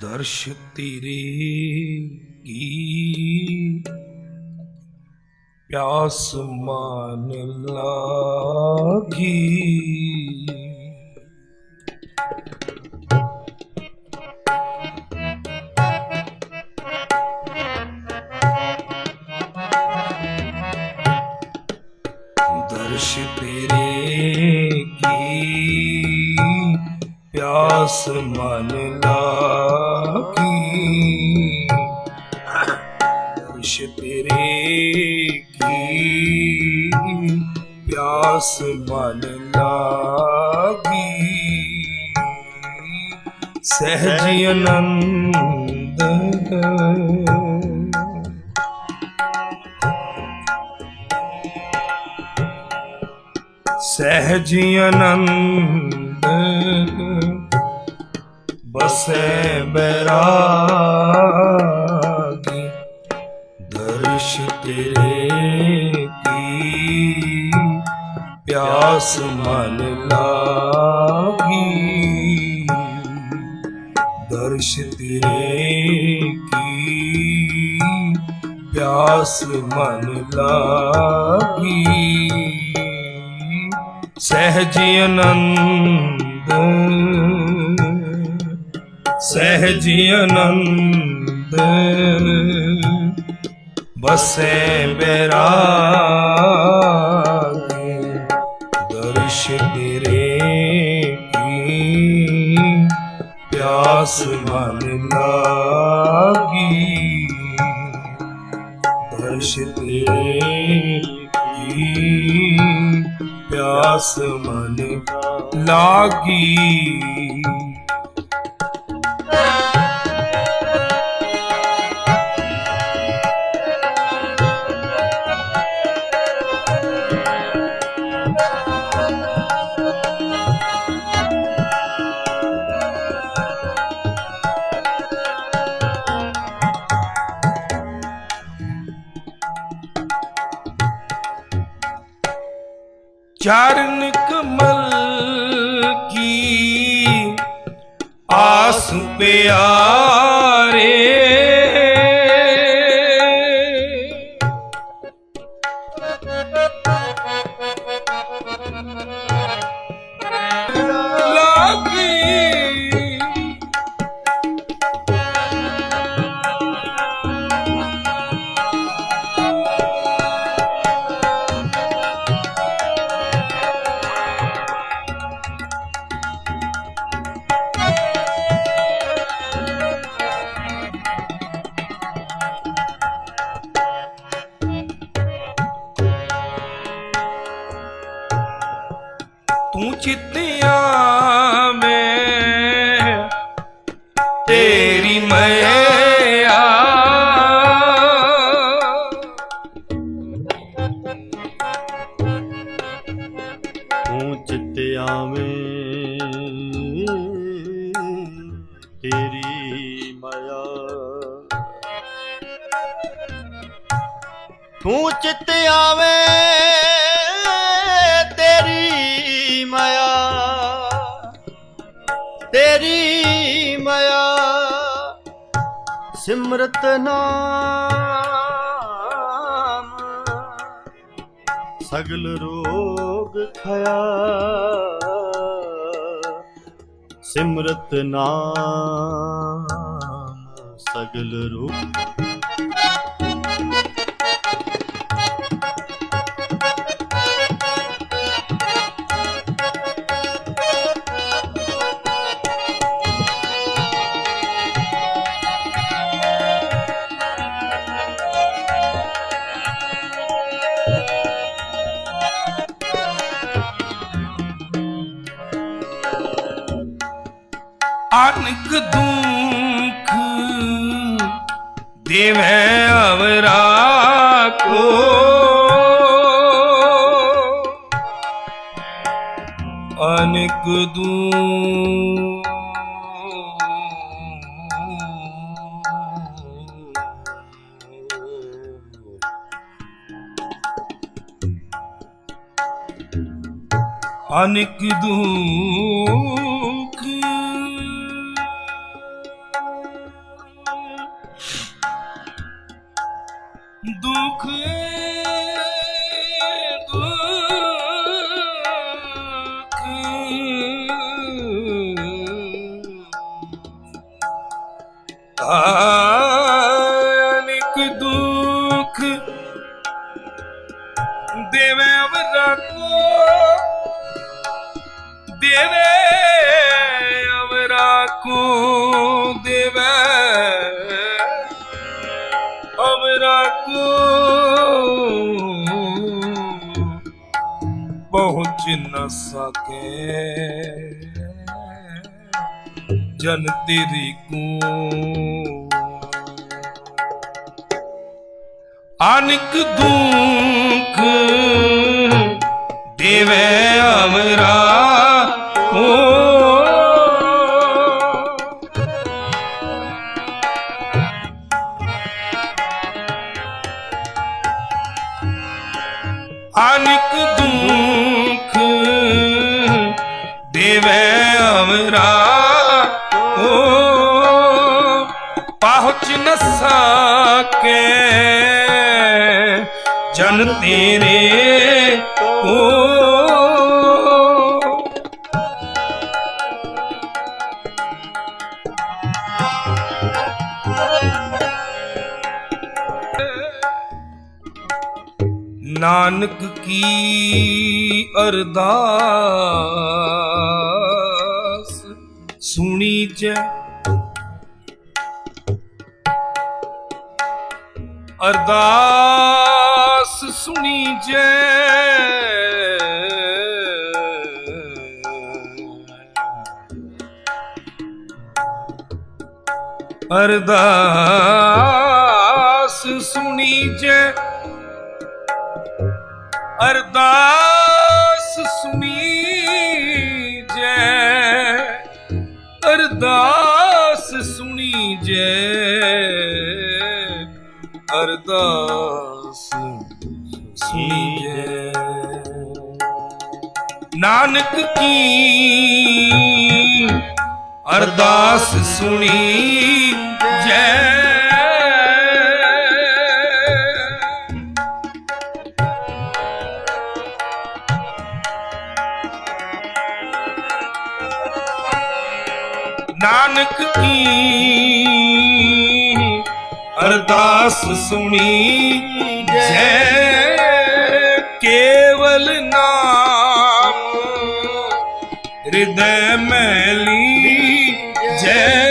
ਦਰਸ਼ ਤੇਰੇ ਕੀ ਪਿਆਸ ਮਾਨ ਲਾਗੀ। ਦਰਸ਼ ਤੇਰੇ ਕੀ ਪਿਆਸ ਮਨ ਲਾਗੀ। ਪਿਆਸ ਮਨ ਲਾਗੀ ਸਹਿਜ ਆਨੰਦ ਸਹਿਜ ਆਨੰਦ ਬਸੈ ਬੈਰਾਗੀ ਪਿਆਸ ਮਨ ਲਾਗੀ। ਦਰਸ਼ ਤੇਰੇ ਕੀ? ਪਿਆਸ ਮਨ ਲਾਗੀ। ਸਹਿਜ ਆਨੰਦ। ਸਹਿਜ ਆਨੰਦ। ਬਸੈ ਬੈਰਾਗੀ। ਪਿਆਸ ਮਨ ਲਾਗੀ। ਚਰਨ ਕਮਲ ਕੀ? ਆਸ ਪਿਆ ਤੂੰ ਚਿੱਤ ਆਵੇਂ ਤੇਰੀ ਮਾਇਆ। ਤੂੰ ਚਿੱਤ ਆਵੇਂ ਤੇਰੀ ਮਾਇਆ ਸਿਮਰਤ ਨਾਮ। ਸਗਲ ਰੋਗ ਖਿਆ ਸਿਮਰਤ ਨਾਮ। ਸਗਲ ਰੋਗ ਅਨਕ ਦੁਖ ਦੇਵੈ ਅਵਰਾ ਕੋ। ਅਨਕ ਦੁਖ ਅਨਿਕ ਦੂ ਦੁਖ ਆਨਿਕ ਦੁਖ ਦੇਵੇ ਅਵਰਾ ਕੋ ਦੇਵੇ ਅਵਰਾ ਕੋ ਦੇਵੇ ਅਵਰਾ ਕੋ ਪਹੁੰਚ ਨ ਸਕੇ। ਜਨ ਤੇਰੀ ਕੋ। ਅਨਕ ਦੁਖ ਦੇਵੇ ਅਮਰਾ ਓ ਅਨਕ ਤੇਰੇ ਕੋ। ਨਾਨਕ ਕੀ ਅਰਦਾਸ ਸੁਣੀ ਜੈ ਅਰਦਾਸ ਸੁਣੀ ਜੈ ਅਰਦਾਸ ਸੁਣੀ ਜੈ ਅਰਦਾਸ ਸੁਣੀ ਜੈ ਅਰਦਾਸ ਸੁਣੀ ਜੈ ਅਰਦਾਸ ਸੁਣੀ ਜੈ ਨਾਨਕ ਕੀ ਅਰਦਾਸ ਸੁਣੀ ਜੈ ਨਾਨਕ ਕੀ ਅਰਦਾਸ ਸੁਣੀ ਜੈ ਕੇਵਲ ਨਾਮ। ਹਿਰਦੈ ਮੈਲੀ ਜੈ।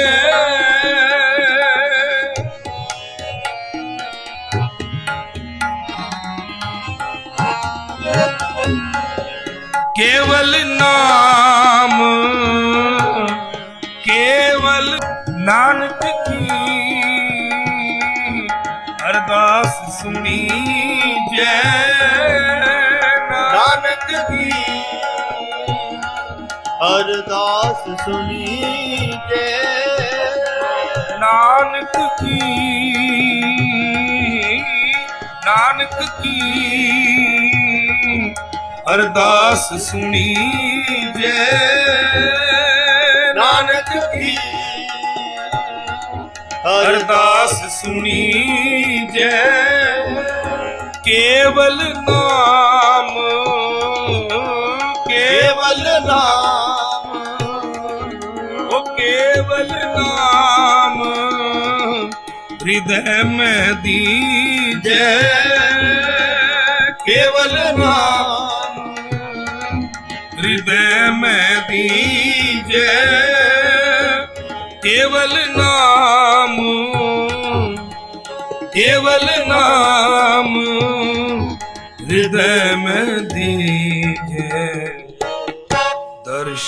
ਕੇਵਲ ਨਾਮ ਕੇਵਲ ਨਾਨਕ ਕੀ? ਅਰਦਾਸ ਸੁਣੀ ਜੈ। ਨਾਨਕ ਕੀ? ਅਰਦਾਸ ਸੁਣੀ ਜੈ ਨਾਨਕ ਕੀ? ਨਾਨਕ ਕੀ? ਅਰਦਾਸ ਸੁਣੀ ਜੈ। ਨਾਨਕ ਕੀ? ਅਰਦਾਸ ਸੁਣੀ ਜੈ। ਕੇਵਲ ਨਾਮ ਨਾਮ, ਉਹ ਕੇਵਲ ਨਾਮ। ਹਿਰਦੈ ਮੈਂ ਦੀਜੈ, ਕੇਵਲ ਨਾਮ। ਹਿਰਦੈ ਮੈਂ ਦੀਜੈ, ਕੇਵਲ ਨਾਮ। ਕੇਵਲ ਨਾਮ, ਹਿਰਦੈ ਮੈਂ ਦੀਜੈ।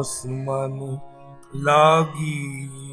ਪਿਆਸ ਮਨ ਲਾਗੀ